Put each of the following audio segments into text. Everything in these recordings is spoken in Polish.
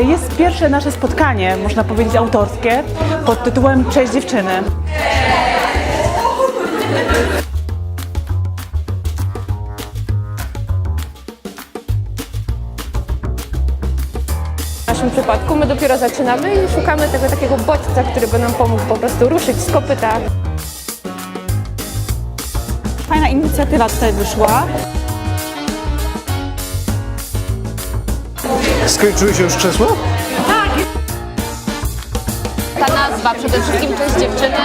Jest pierwsze nasze spotkanie, można powiedzieć autorskie, pod tytułem Cześć dziewczyny. W naszym przypadku my dopiero zaczynamy i szukamy tego takiego bodźca, który by nam pomógł po prostu ruszyć z kopyta. Fajna inicjatywa tutaj wyszła. Skończyły się już krzesła? Ta nazwa przede wszystkim Cześć Dziewczyny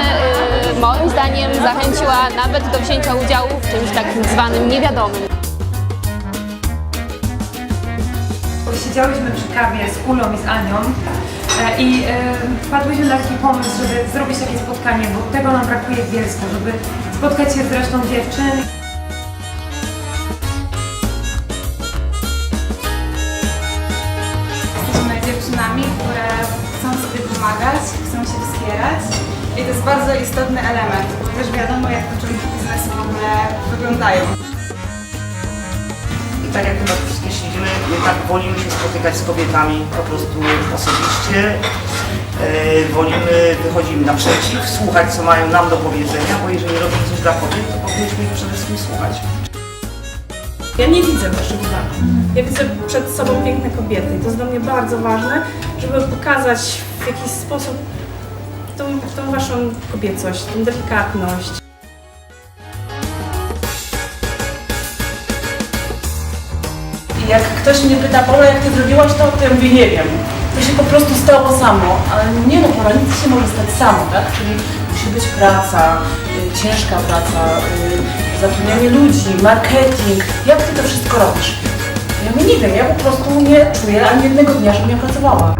y, moim zdaniem zachęciła nawet do wzięcia udziału w czymś takim zwanym niewiadomym. Siedziałyśmy przy kawie z Ulą i z Anią e, i e, wpadłyśmy na taki pomysł, żeby zrobić takie spotkanie, bo tego nam brakuje w Bielsku, żeby spotkać się z resztą dziewczyn. Pomagać, chcą się wspierać i to jest bardzo istotny element, ponieważ wiadomo jak początki biznesu w ogóle wyglądają. I tak jak chyba wszystkie siedzimy, jednak wolimy się spotykać z kobietami po prostu osobiście. E, wolimy, wychodzimy naprzeciw, słuchać co mają nam do powiedzenia, bo jeżeli robimy coś dla kobiet, to powinniśmy ich przede wszystkim słuchać. Ja nie widzę waszych wad. Ja widzę przed sobą piękne kobiety i to jest dla mnie bardzo ważne, żeby pokazać w jakiś sposób tą, tą waszą kobiecość, tą delikatność. Jak ktoś mnie pyta, Paula, jak ty zrobiłaś to, to ja mówię, nie wiem. To się po prostu stało samo, ale nie no, Paula, nic się może stać samo, tak? Czyli musi być praca, y, ciężka praca, y, zatrudnianie ludzi, marketing. Jak ty to wszystko robisz? Ja mówię, nie wiem, ja po prostu nie czuję ani jednego dnia, żebym ja pracowała.